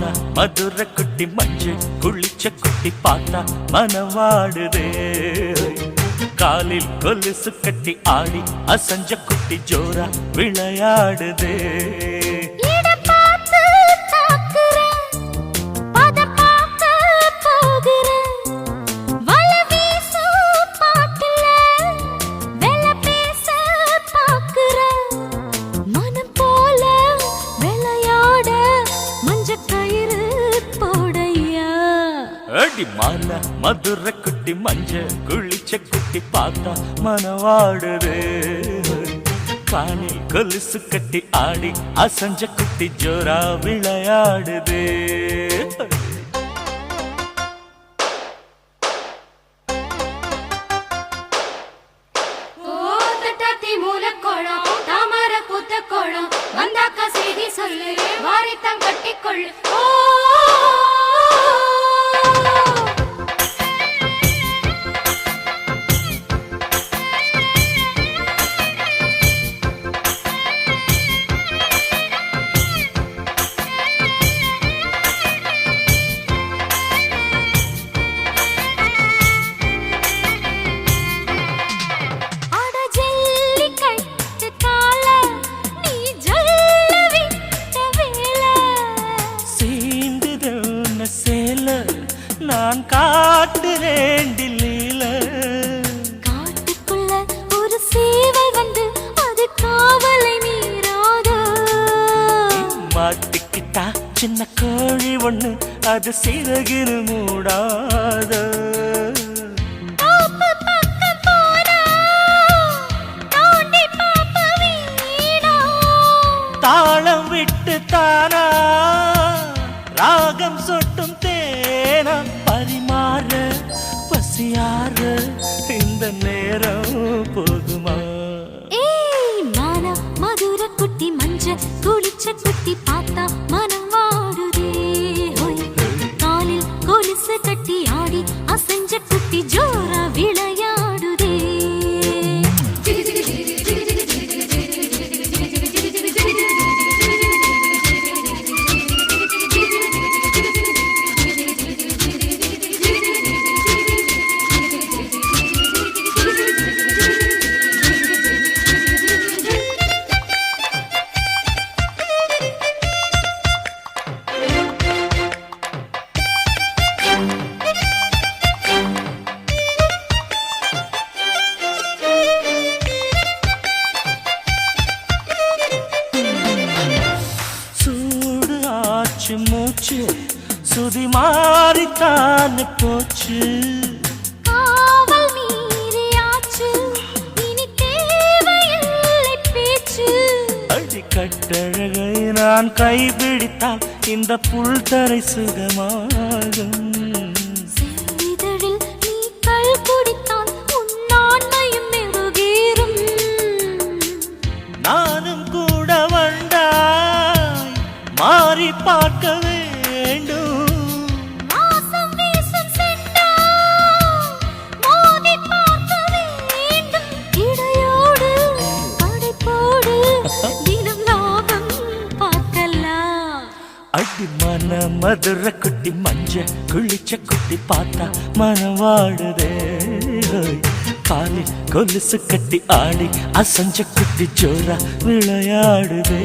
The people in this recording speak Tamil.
பார்த்தா மதுர குட்டி மஞ்சு குளிச்ச குட்டி பார்த்தா மனவாடுதே. காலில் கொலுசு கட்டி ஆடி அசஞ்ச குட்டி ஜோரா விளையாடுதே. குட்டி மாலா மதுர குட்டி மஞ்ச குளிச்ச குட்டி பார்த்தா மனவாடுது. காலில் கொலுசு கட்டி ஆடி அசஞ்ச குட்டி ஜோரா விளையாடுது. ஓ தாமர பூத்த கோளம் வந்தாக்க செய்தி சொல்லு வாரித்தான் கட்டிக்கொள்ளு. காட்டுறேண்டி லீல காட்டுக்குள்ள ஒரு சேவல் வந்து அது காவலை மீறாதோ. மாட்டிக்கிட்டா சின்ன கோழி ஒண்ணு அது சிறகிரு மூடாத. தாளம் விட்டு தானா ராகம் சொட்டும் தேனா பரிமாற பசியார இந்த நேரம் போகுமா? மதுர குட்டி மஞ்ச குளிச்ச குட்டி பார்த்தா மனம் வாடுதே. காலில் கொலுசு கட்டி ஆடி அசங்க மூச்சு சுதி மாறித்தான் போச்சு. பேச்சு. கட்டழகை நான் கைபிடித்தால் இந்த புல்தரை சுகமாகும். நானும் கூட வந்தாய். மாறி பார்க்க வேண்டும். அடி மன மதுர குட்டி மஞ்ச குளிச்ச குட்டி பார்த்தா மனம் வாடுதே காலில் கொலுசு கட்டி ஆடி அசஞ்ச குட்டி ஜோரா விளையாடுதே.